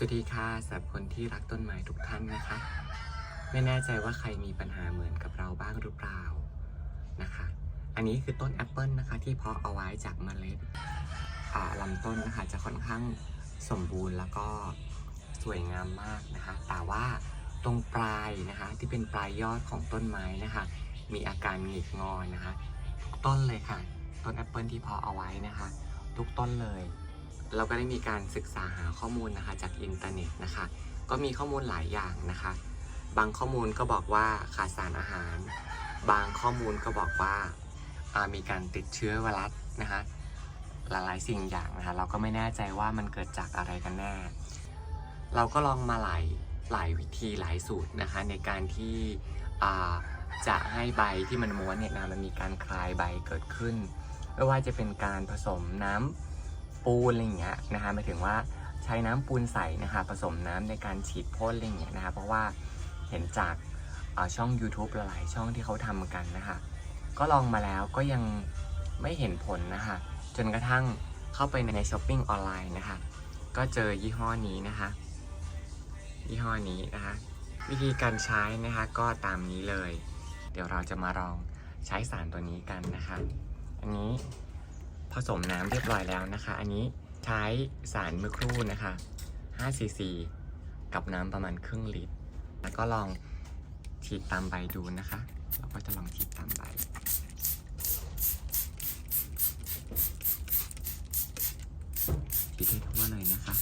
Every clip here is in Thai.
สวัสดีค่ะสำหรับคนที่รักต้นไม้ทุกท่านนะคะ ไม่แน่ใจว่าใครมีปัญหาเหมือนกับเราบ้างหรือเปล่านะคะ อันนี้คือต้นแอปเปิลนะคะ ที่เพาะเอาไว้จากเมล็ดลำต้นนะคะ จะค่อนข้างสมบูรณ์แล้วก็สวยงามมากนะคะ แต่ว่าตรงปลายนะคะที่เป็นปลายยอดของต้นไม้นะคะ มีอาการหงิกงอนนะคะ ทุกต้นเลยค่ะ ต้นแอปเปิลที่เพาะเอาไว้นะคะ ทุกต้นเลย เราก็ได้มีการศึกษาหาข้อมูลนะคะจากอินเทอร์เน็ตนะคะ ก็มีข้อมูลหลายอย่างนะคะ บางข้อมูลก็บอกว่าขาดสารอาหาร บางข้อมูลก็บอกว่าามีการติดเชื้อไวรัสนะคะหลายๆสิ่งอย่างนะคะ เราก็ไม่แน่ใจว่ามันเกิดจากอะไรกันแน่ เราก็ลองมาหลายหลายวิธีหลายสูตรนะคะ ในการที่จะให้ใบที่มันม้วนเนี่ยนะมันมีการคลายใบเกิดขึ้น ไม่ว่าจะเป็นการผสมน้ำ ปูนอะไรอย่างเงี้ยนะคะหมายถึงว่าใช้น้ำปูนใสนะคะผสมน้ำในการฉีดพ่นอะไรอย่างเงี้ยนะคะเพราะว่าเห็นจากาช่อง YouTube หลายช่องที่เขาทำกันนะคะก็ลองมาแล้วก็ยังไม่เห็นผลนะคะจนกระทั่งเข้าไปในช้อปปิ้งออนไลน์นะคะก็เจอยี่ห้อนี้นะคะยี่ห้อนี้นะคะวิธีการใช้นะคะก็ตามนี้เลย เดี๋ยวเราจะมาลองใช้สารตัวนี้กันนะคะ อันนี้ ผสมน้ำเรียบร้อยแล้วนะคะ อันนี้ใช้สารเมื่อครู่นะคะ5 cc กับน้ำประมาณครึ่งลิตร แล้วก็ลองฉีดตามใบดูนะคะ เราก็จะลองฉีดตามใบ ฉีดให้ทั่วเลยนะคะ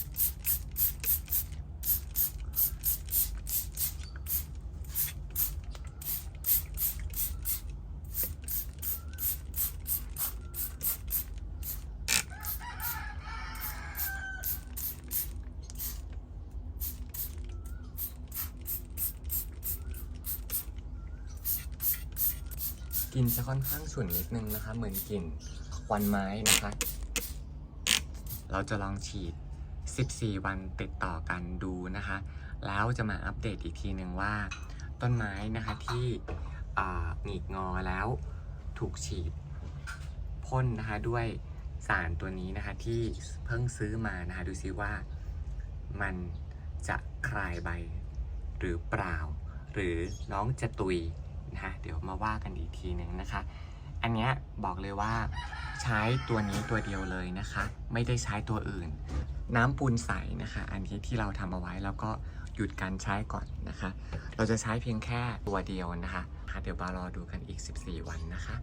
ลิ่นจะค่อนข้างฉุนนิดนึงนะคะ เหมือนกลิ่นควันไม้นะคะ เราจะลองฉีด 14 วันติดต่อกันดูนะคะ แล้วจะมาอัปเดตอีกทีหนึ่งว่า ต้นไม้นะคะที่หงิกงอแล้วถูกฉีดพ่นนะคะด้วยสารตัวนี้นะคะที่เพิ่งซื้อมานะคะดูซิว่ามันจะคลายใบหรือเปล่า หรือน้องจะตุย นะเดี๋ยวมาว่ากันอีกทีหนึ่งนะคะ อันเนี้ยบอกเลยว่าใช้ตัวนี้ตัวเดียวเลยนะคะ ไม่ได้ใช้ตัวอื่น น้ำปูนใสนะคะ อันนี้ที่เราทำเอาไว้แล้วก็หยุดการใช้ก่อนนะคะ เราจะใช้เพียงแค่ตัวเดียวนะคะเดี๋ยวบารอดูกันอีก 14 วันนะคะ